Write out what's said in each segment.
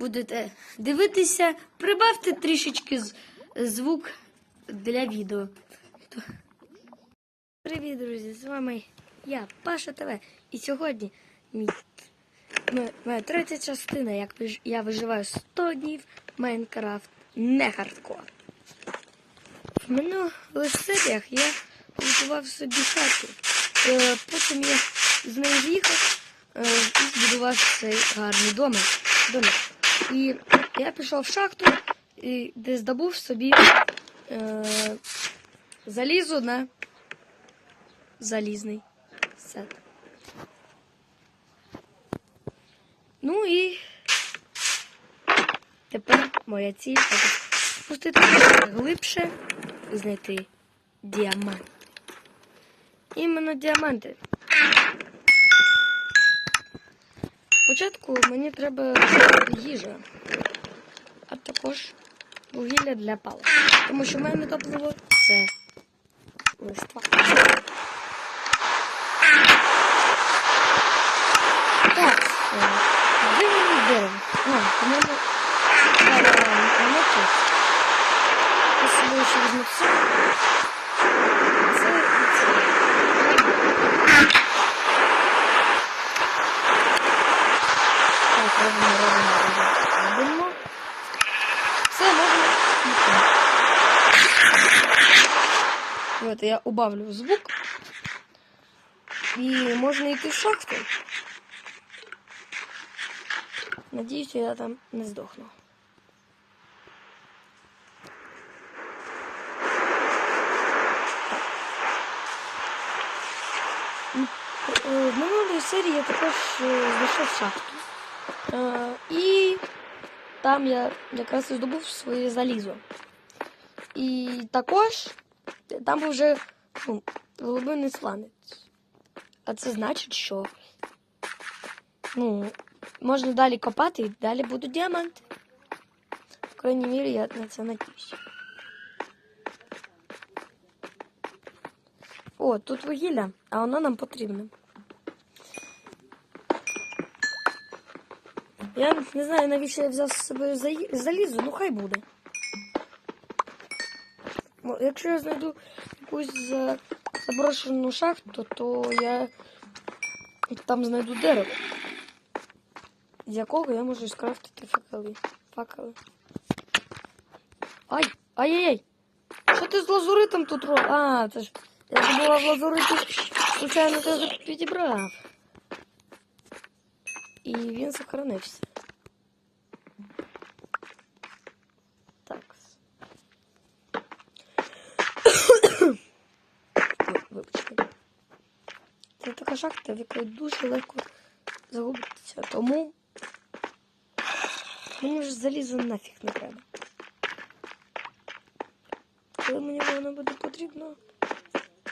будете дивитися, прибавте трішечки звук для відео. Привіт, друзі! З вами я, Паша ТВ. І сьогодні моя, третя частина, як я виживаю 100 днів Майнкрафт не хардкор. В минулих серіях я готував собі хату. Е, потім я з нею з'їхав е, і збудував цей гарний домик. І я пішов в шахту, і, де здобув собі е, залізо на залізний сет. Ну і тепер моя ціль спустити глибше і знайти діамант. Іменно діаманти. Спочатку мені треба їжа, а також вугілля для палива. Тому що в мене топливо це листва. Так, е, де мені дерево? А, по-моєму, воно тут. Я з собою ще візьму все. Це і це. Так, Все, можна йти. Вот, я убавлю звук. И можно йти в шахту. Надіюсь, я там не здохну. Е, В минулій серії я також е, знайшов шахту. Е, І там я якраз і здобув своє залізо. І також там був вже ну, глибинний сланець. А це значить, що ну, можна далі копати і далі будуть діаманти. В крайній мірі я на це надіюсь. О, тут вугілля, а воно нам потрібно. Я не знаю, навіщо я взяв з собою залізо, ну хай буде. Якщо я знайду якусь за- заброшену шахту, то я там знайду дерево, з якого я можу скрафтити факели. факели. Ай! Ай-яй-яй! Що ти з лазуритом тут робиш? А, це ж. Я забула в лазуриті, случайно тебе підібрав. І він сохранився. Так. Вибачте. Це така шахта, в якої дуже легко загубитися. Тому мені вже залізо нафіг не треба. Коли мені воно буде потрібно,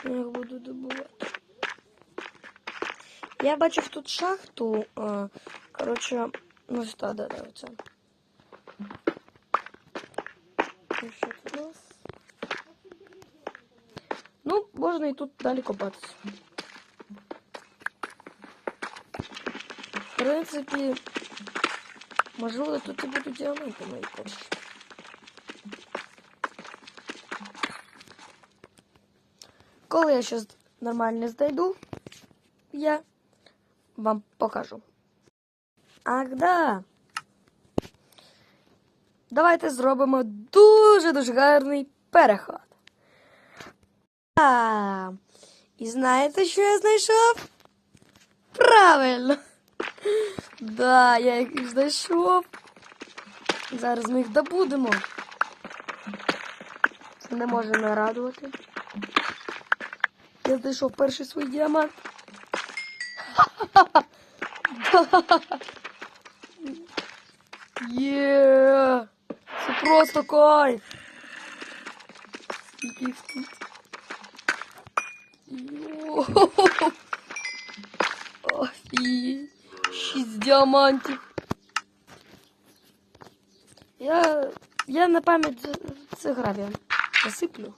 я його буду добувати. Я бачив тут шахту. а, Коротше, ну що, да, да, оце. І що тут у нас? Ну, можна і тут далі копатися. В принципі, можливо, тут і будуть діаманти мої перші. Коли я щось нормальне знайду, я вам покажу. Ах, да. Давайте зробимо дуже-дуже гарний переход. А, і знаєте, що я знайшов? Правильно. Да, я їх знайшов. Зараз ми їх добудемо. Це не може не радувати. Я знайшов перший свій діамант. Є! Це просто кайф! Скільки їх тут? Офігеть! Я, я на пам'ять це засиплю.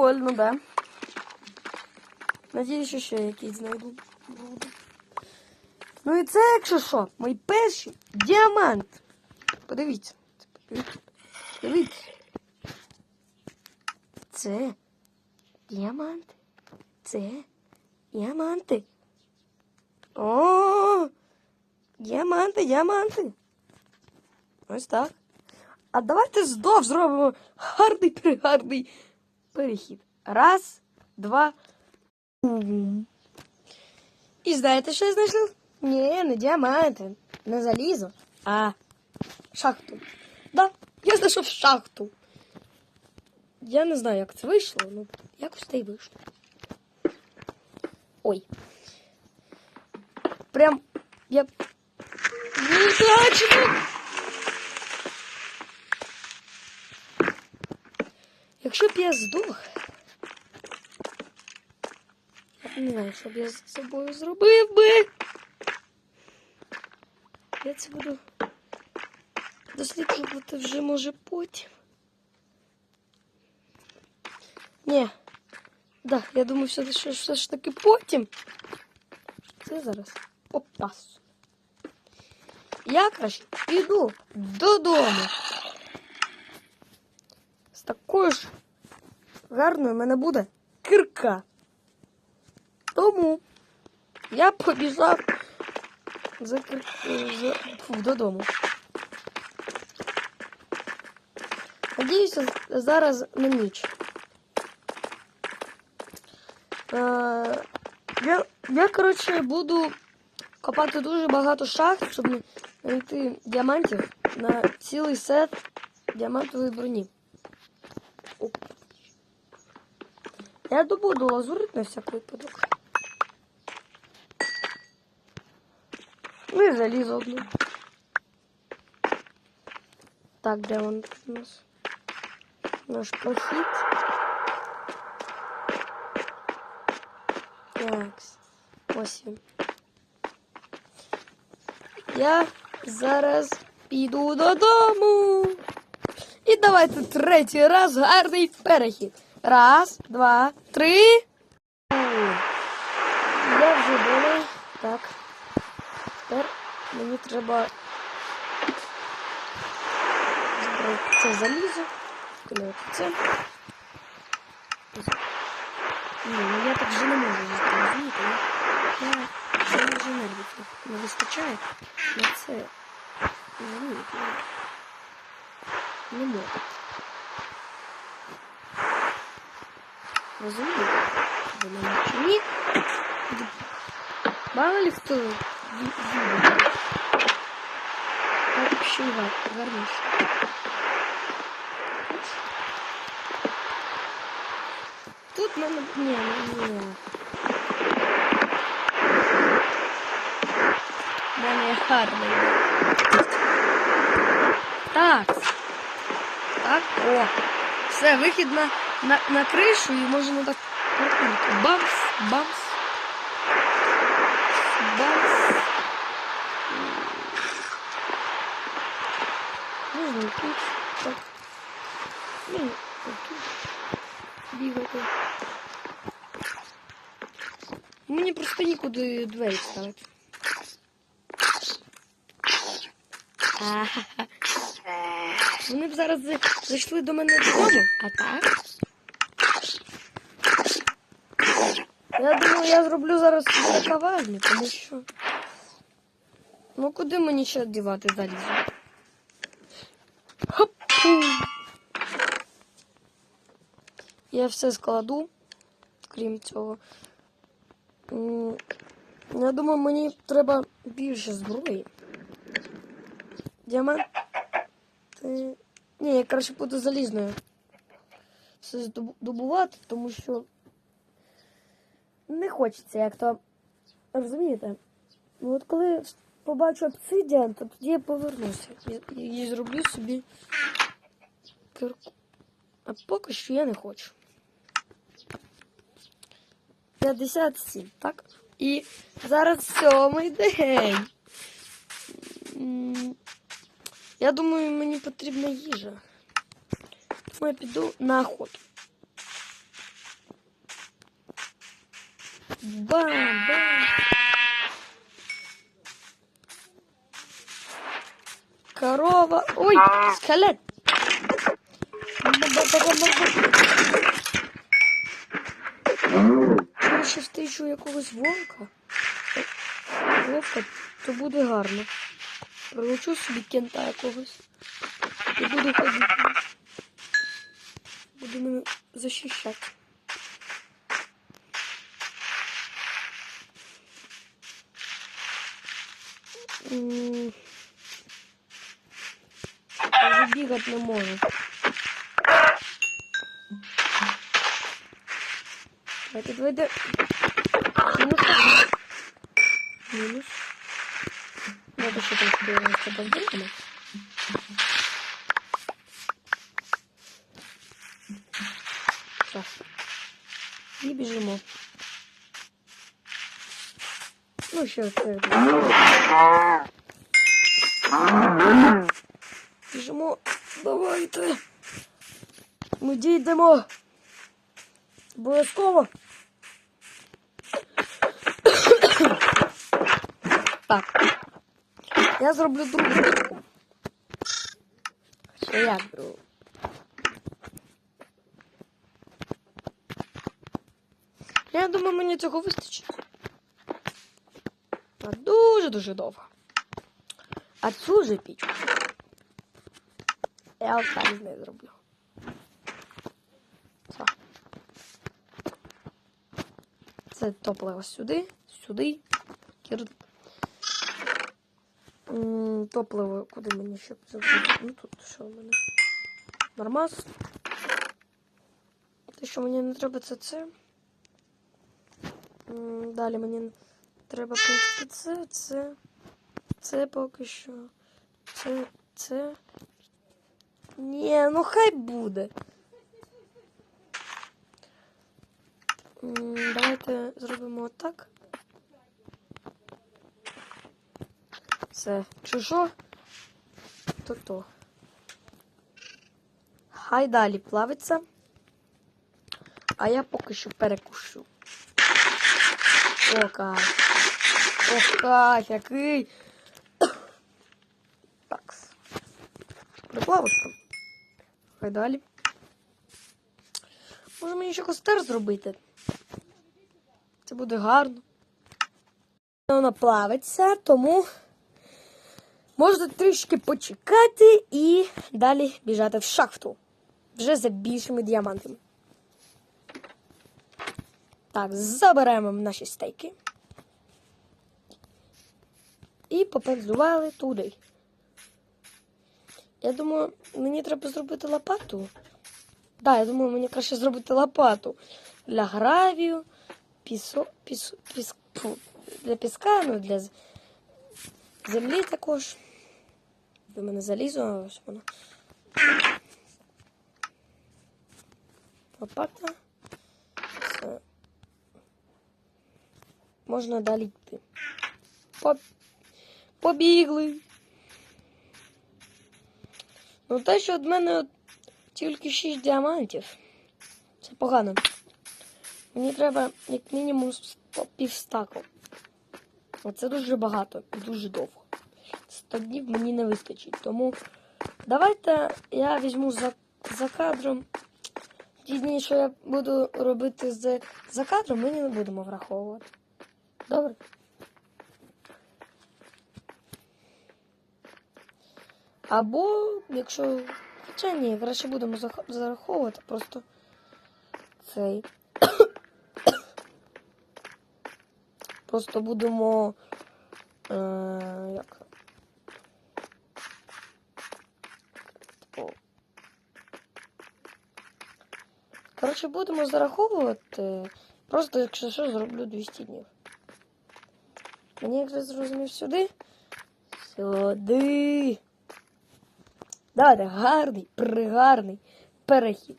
Прикольно, да? Надіюсь, що ще якийсь знайду. Ну і це, якщо що, мій перший діамант. Подивіться. Подивіться. Це діаманти. Це діаманти. О, діаманти, діаманти. Ось так. А давайте знов зробимо гарний пригарний перехід. Раз, два. І знаєте, що я знайшов? Ні, не діаманти, не залізо, а шахту. Да, я знайшов шахту. Я не знаю, як це вийшло, ну якось та й вийшло. Ой. Прям я не точно. Якщо б я здох, я не знаю, що б я з собою зробив би. Я це буду досліджувати вже може потім. Ні. Да, я думаю, все, що все ж таки потім. Це зараз попасу. Я краще піду додому. Такою ж гарною в мене буде кирка. Тому я побіжав за кир... за... Фу, додому. Надіюся, зараз на ніч. Е, я, я, коротше, буду копати дуже багато шахт, щоб знайти діамантів на цілий сет діамантової броні. Я добуду лазурит на всяк випадок. Ну і залізо одну. Так, де він у нас? Наш прохід. Так, ось. Я зараз піду додому. І давайте третій раз гарний перехід. Раз, два, три. Я вже вдома. Так. Тепер мені треба збрати це залізо. Це. Ні, ну я так вже не можу розумієте? Я, вже нервів не вистачає на це. Я Не можу. Розумієте? Ви мене чи ні? Мало ли хто вибуде. Так ще й га- гарніше. Тут мене... Ні, ну, ні. В мене гарний. Так. Так, о. Все, вихід на, на, на кришу і можна так паркурити. Бамс, бамс. Бамс. Можна і тут. Так. Ну, і тут. Бігати. Мені просто нікуди двері ставити. Вони б зараз зайшли до мене додому, а так. Я думаю, я зроблю зараз каварню, тому що. Ну куди мені ще дівати залізо? Хоп! Я все складу, крім цього. Я думаю, мені треба більше зброї. Діамант. Ні, я краще буду залізною. Все добувати, тому що не хочеться, як то. Розумієте? Ну от коли побачу обсидіан, то тоді я повернуся і, і зроблю собі кирку. А поки що я не хочу. 57, так? І зараз сьомий день. Я думаю, мені потрібна їжа. Тому я піду на охоту. Бам, бам. Корова. Ой, скелет. Я ще встрічу якогось вовка. Вовка, то буде гарно. Прилучу собі кента якогось. І буду ходити. Буду мене захищати. Вже бігати не можу. Давайте, давайте. Мінус. Мінус. Надо ще трошки з тобою вдягнемо. Все. І біжимо. Ну, ще це. Біжимо. Давайте. Ми дійдемо. Обов'язково. Так. Я зроблю другу штуку. Хоча як другу? Я думаю, мені цього вистачить. На дуже-дуже довго. А цю же піч. Я так з нею зроблю. Все. Це топливо сюди, сюди. Топливо, куди мені ще зробити? Ну тут що в мене? Нормас. Те, що мені не треба, це це. Далі мені треба просто це, це. Це поки що. Це, це. Ні, ну хай буде. Давайте зробимо отак. Це чужо. То то. Хай далі плавиться. А я поки що перекушу. О, кайф. О, кайф, який. Такс. Приплавиш. Хай далі. Може мені ще костер зробити? Це буде гарно. Вона плавиться, тому можна трішки почекати і далі біжати в шахту. Вже за більшими діамантами. Так, заберемо наші стейки. І поперзували туди. Я думаю, мені треба зробити лопату. Так, да, я думаю, мені краще зробити лопату для гравію, пісо, піс, піс, фу, для піска, ну для землі також. У мене залізо, ось воно. Лопата. Все. Можна далі йти. По- Побігли. Ну, те, що від мене тільки 6 діамантів. Це погано. Мені треба як мінімум півстаку. Оце дуже багато і дуже довго. 100 днів мені не вистачить. Тому давайте я візьму за, за кадром. Ті що я буду робити за, за кадром, ми не будемо враховувати. Добре? Або, якщо. Хоча ні, краще будемо зараховувати, просто цей. просто будемо. Е, як? Коротше, будемо зараховувати. Просто, якщо що, зроблю 200 днів. Мені як зрозумів сюди. Сюди. Давайте гарний, пригарний перехід.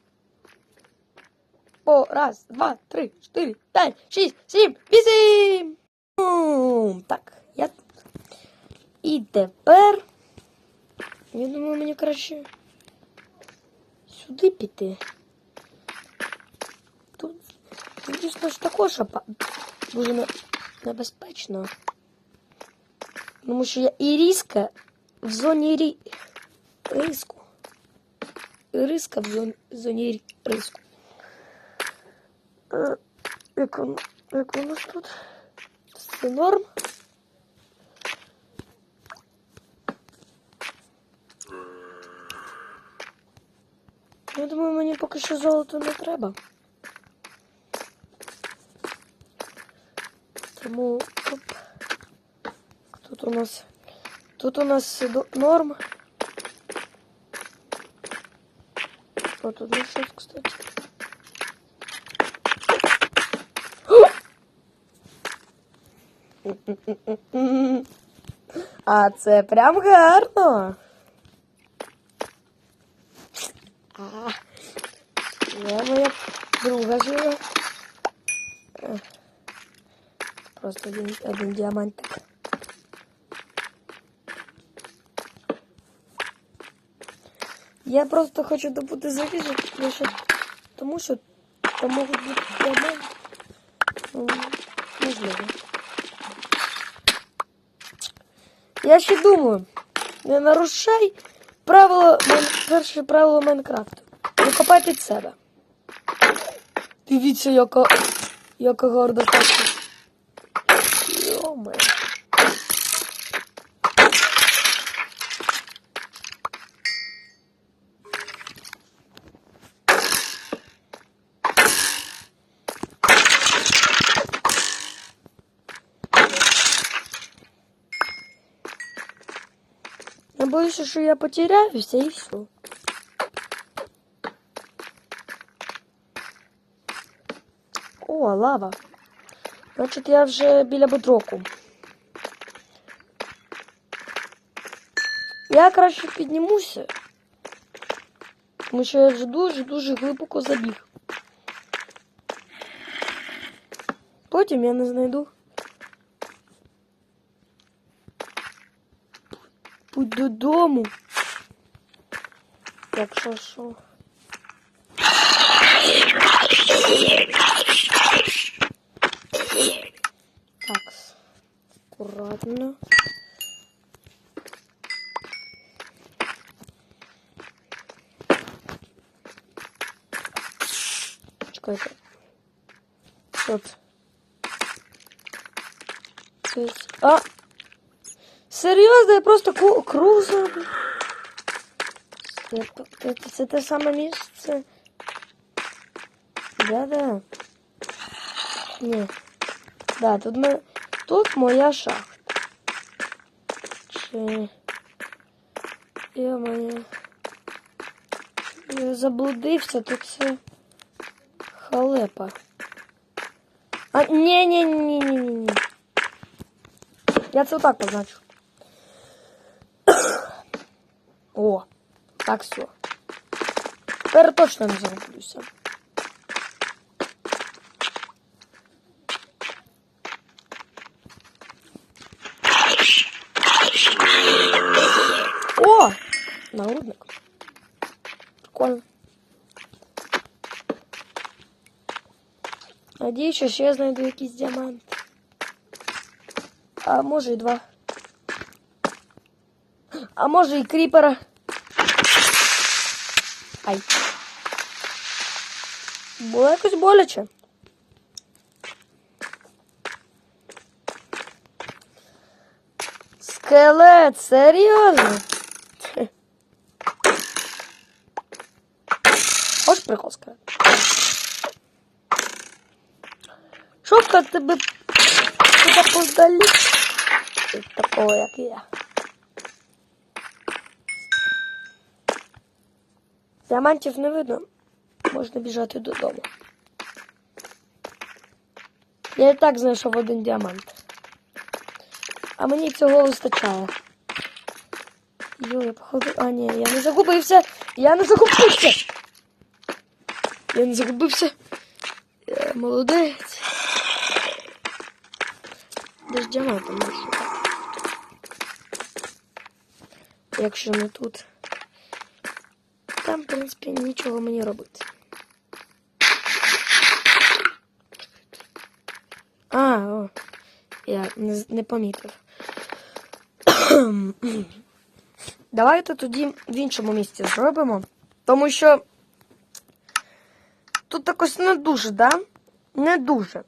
По раз, два, три, чотири, п'ять, шість, сім, вісім. Бум. Так, я. І тепер. Я думаю, мені краще сюди піти. Тут, дійсно ж також опа- дуже небезпечно. Тому що я іріска в зоні рі... риску. Іриска в зоні, зоні риску. Е, Як воно, як воно ж тут? Це норм? Я думаю, мені поки що золото не треба. Тому оп. Тут у нас тут у нас норм. О, тут ну кстати. А це прям гарно. Я моя друга живе. Просто один, один діамантик. Я просто хочу добути залізо, тому що, там можуть бути діаманти. Ну, можливо. Я ще думаю, не нарушай правило, перше правило Майнкрафту. Не копай під себе. Дивіться, яка, яка гарна тачка. Я боюся, що я потеряюся і все. О, лава. Значить, я вже біля бедроку. Я краще піднімуся. Тому що я вже дуже-дуже глибоко забіг. Потім я не знайду. Додому. Якщо що. Так. Аккуратно. Чекайте. Що це? Це... А! Серйозно, я просто ку- круг зробив. Це, це, це те саме місце. Да-да. Ні. Да, тут ми. Тут моя шахта. Чи. Я моя. Я заблудився, тут це халепа. А, ні, ні, ні, ні, ні, ні. Я це отак позначу. О, так все. Тепер точно не загублюся. О! Нагрудник. Прикольно. Надіюсь, що ще я знайду якийсь діамант. А може і два. А може і кріпера. Ай. Було якось боляче. Скелет, серйозно? Хочеш прикол сказати? Шовка тебе куди подалі такого, як я. Діамантів не видно. Можна біжати додому. Я і так знайшов один діамант. А мені цього вистачає. Йо, я походу. А, ні, я не загубився! Я не загубився! Я не загубився. Я молодець. Десь діамантом не шукати. Якщо не тут. Там, в принципі, нічого мені робити. А, о, я не, не помітив. Давайте тоді в іншому місці зробимо. Тому що тут якось не дуже, да? Не дуже.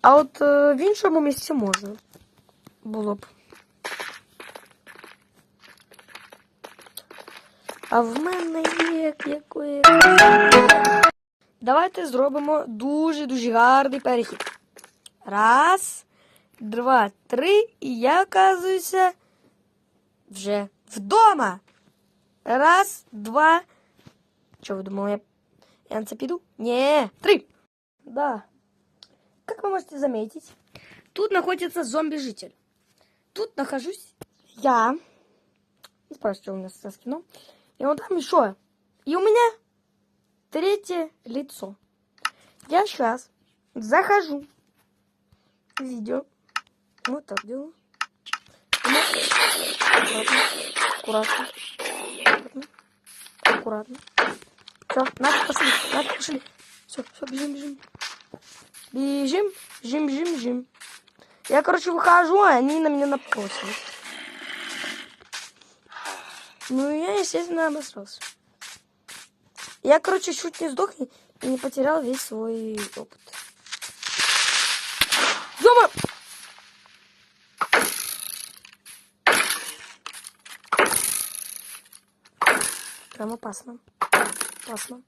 А от е, в іншому місці можна було б. А в мене є якої. Давайте зробимо дуже-дуже гарний перехід. Раз, два, три, і я оказуюся вже вдома. Раз, два. Що ви думали, я, я на це піду? Ні, три. Да. Как вы можете заметить, тут находится зомби-житель. Тут нахожусь я. Не спрашивайте, что у нас со скином. И вот там еще. И у меня третье лицо. Я сейчас захожу в видео. Вот так делаю. Аккуратно. Аккуратно. Аккуратно. Все, нафиг пошли. Нафиг пошли. Все, все, бежим, бежим. Бежим, жим, жим, жим. Я, короче, выхожу, а они на меня напросились. Ну, я, естественно, обосрался. Я, короче, чуть не сдох и не потерял весь свой опыт. Ёма! Прям опасно. Опасно.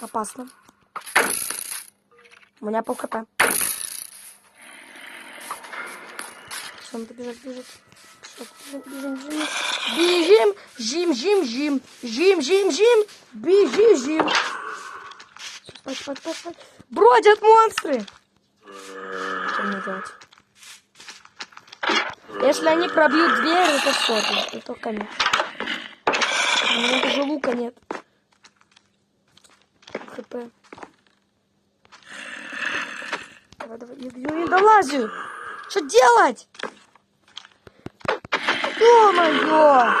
Опасно. У меня пол хп. Все, бежать, бежать. Всё, Бежим, бежим, жим, жим, жим. Жим, жим, жим. Бежи, жим. Спать, спать, спать, спать. Бродят монстры. Что мне делать? Если они пробьют дверь, это что? Это, конец. У меня даже лука нет. ХП. Давай, давай, я не долазю. Что делать? Ё-моё!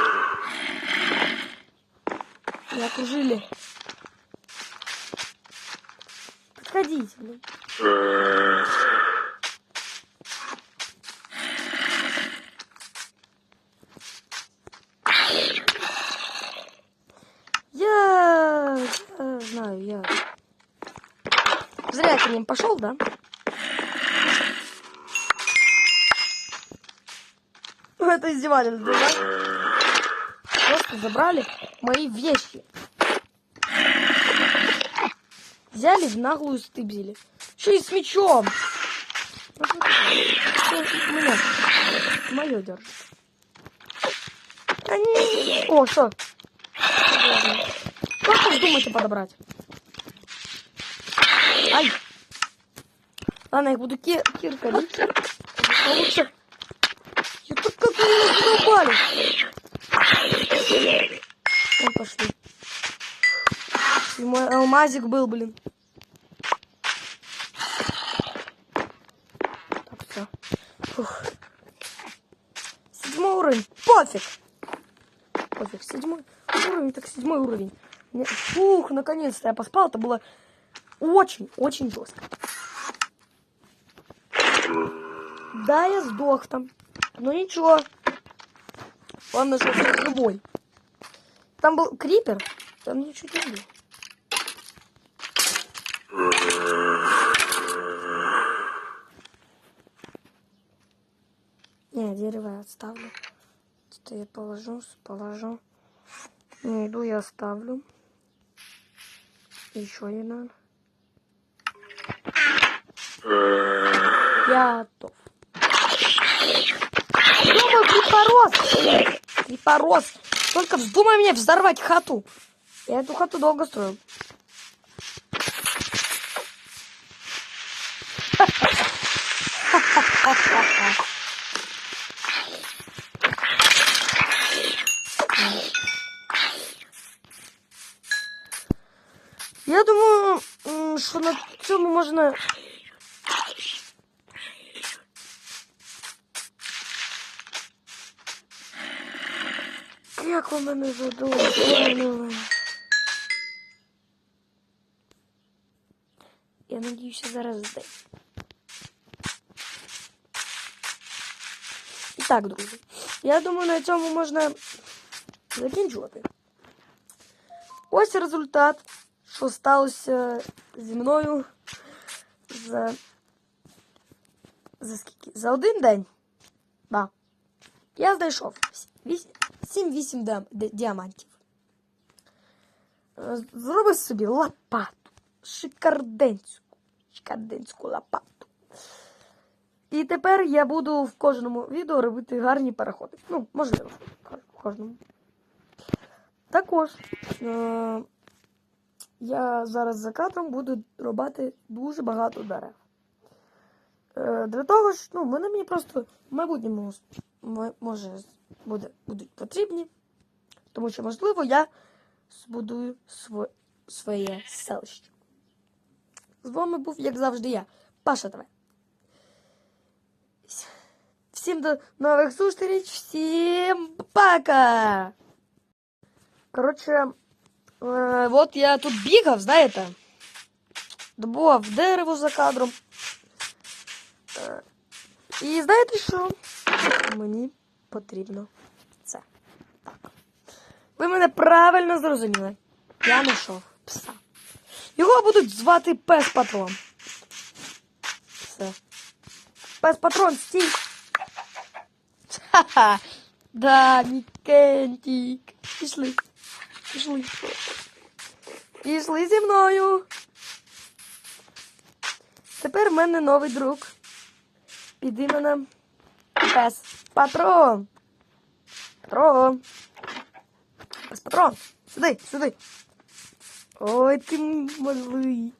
Окружили. Подходите, блин. Я, я знаю, я... Зря я к ним пошел, да? Это издевательство, да? Просто забрали мои вещи. Взяли в наглую стыбзили. Еще и с мечом. Мое держит. Они... О, что? Как вы думаете подобрать? Ай! Ладно, я буду ки киркой бить. А лучше... Я тут как они сюда упали. Ну, пошли. И мой алмазик был, блин. Так, все. Фух. Седьмой уровень. Пофиг. Пофиг. Седьмой уровень, так седьмой уровень. Фух, наконец-то я поспал. Это было очень, очень жестко. Да, я сдох там. Но ничего. Главное, что я живой. Там был крипер. Там ничего не было. Не, дерево я отставлю. Это я положу, положу. Ну, иду я оставлю. Еще не. Я готов. Думаю, крипорос! Крипорос! Только вздумай мне взорвать хату. Я эту хату долго строил. Я думаю, що на цьому можна. Як ви мене задовольнили? Я надіюся, зараз день. І так, друзі. Я думаю, на цьому можна закінчувати. Ось результат, що сталося зі мною за. За скільки? За один день. Да. Я знайшов 7-8 ди- діамантів. Е, Зроби собі лопату. Шикарденську. Шикарденську лопату. І тепер я буду в кожному відео робити гарні переходи. Ну, можливо, в кожному. Також е- я зараз за кадром буду робити дуже багато дерев. Е, для того ж, ну, вони мені просто в майбутньому може буде, будуть потрібні, тому що, можливо, я збудую сво- своє селище. З вами був, як завжди, я, Паша ТВ. Всім до нових зустріч, всім пока! Коротше, е, от я тут бігав, знаєте, добував дерево за кадром. Е, і знаєте що? Мені потрібно це. Так. Ви мене правильно зрозуміли. Я знайшов пса. Його будуть звати пес патрон. Все. Пес патрон, стій. Ха-ха. Да, Нікентік. Пішли. Пішли. Пішли зі мною. Тепер в мене новий друг. Під іменем Пес Патрон. Патрон. Патрон. Сюди, сюди. Ой, ти малий.